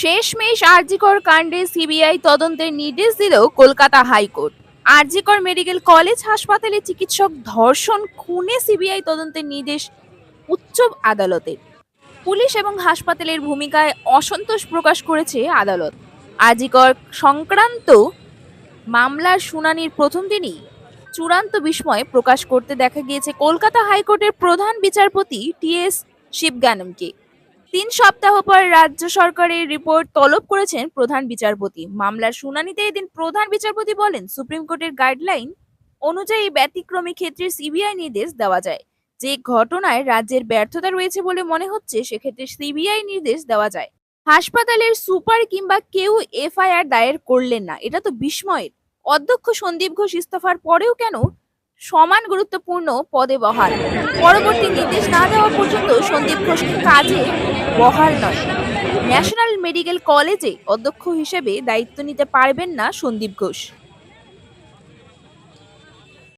শেষমেশ আরজিকর কাণ্ডে সিবিআই তদন্তের নির্দেশ দিল Kolkata high court. RG Kar medical college হাসপাতালে চিকিৎসক ধর্ষণ খুনে সিবিআই তদন্তের নির্দেশ উচ্চ আদালতের পুলিশ এবং হাসপাতালের ভূমিকায় অসন্তোষ প্রকাশ করেছে আদালত। আরজিকর সংক্রান্ত মামলার শুনানির প্রথম দিনই চূড়ান্ত বিস্ময় প্রকাশ করতে দেখা গিয়েছে কলকাতা হাইকোর্টের প্রধান বিচারপতি টিএস শিবগানমকে। তিন সপ্তাহ পর রাজ্য সরকারের রিপোর্ট তলব করেছেন প্রধান বিচারপতি। মামলার শুনানিতে এদিন প্রধান বিচারপতি বলেন, সুপ্রিম কোর্টের গাইডলাইন অনুযায়ী ব্যতিক্রমী ক্ষেত্রে সিবিআই নির্দেশ দেওয়া যায়। যে ঘটনায় রাজ্যের ব্যর্থতা রয়েছে বলে মনে হচ্ছে, সেক্ষেত্রে সিবিআই নির্দেশ দেওয়া যায়। হাসপাতালের সুপার কিংবা কেউ এফআইআর দায়ের করলেন না, এটা তো বিস্ময়ের। অধ্যক্ষ সন্দীপ ঘোষ ইস্তফার পরেও কেন সমান গুরুত্বপূর্ণ পদে বহাল। পরবর্তী নির্দেশ না দেওয়া পর্যন্ত সন্দীপ ঘোষকে কাজে বহাল নয়। ন্যাশনাল মেডিকেল কলেজে অধ্যক্ষ হিসেবে দায়িত্ব নিতে পারবেন না সন্দীপ ঘোষ।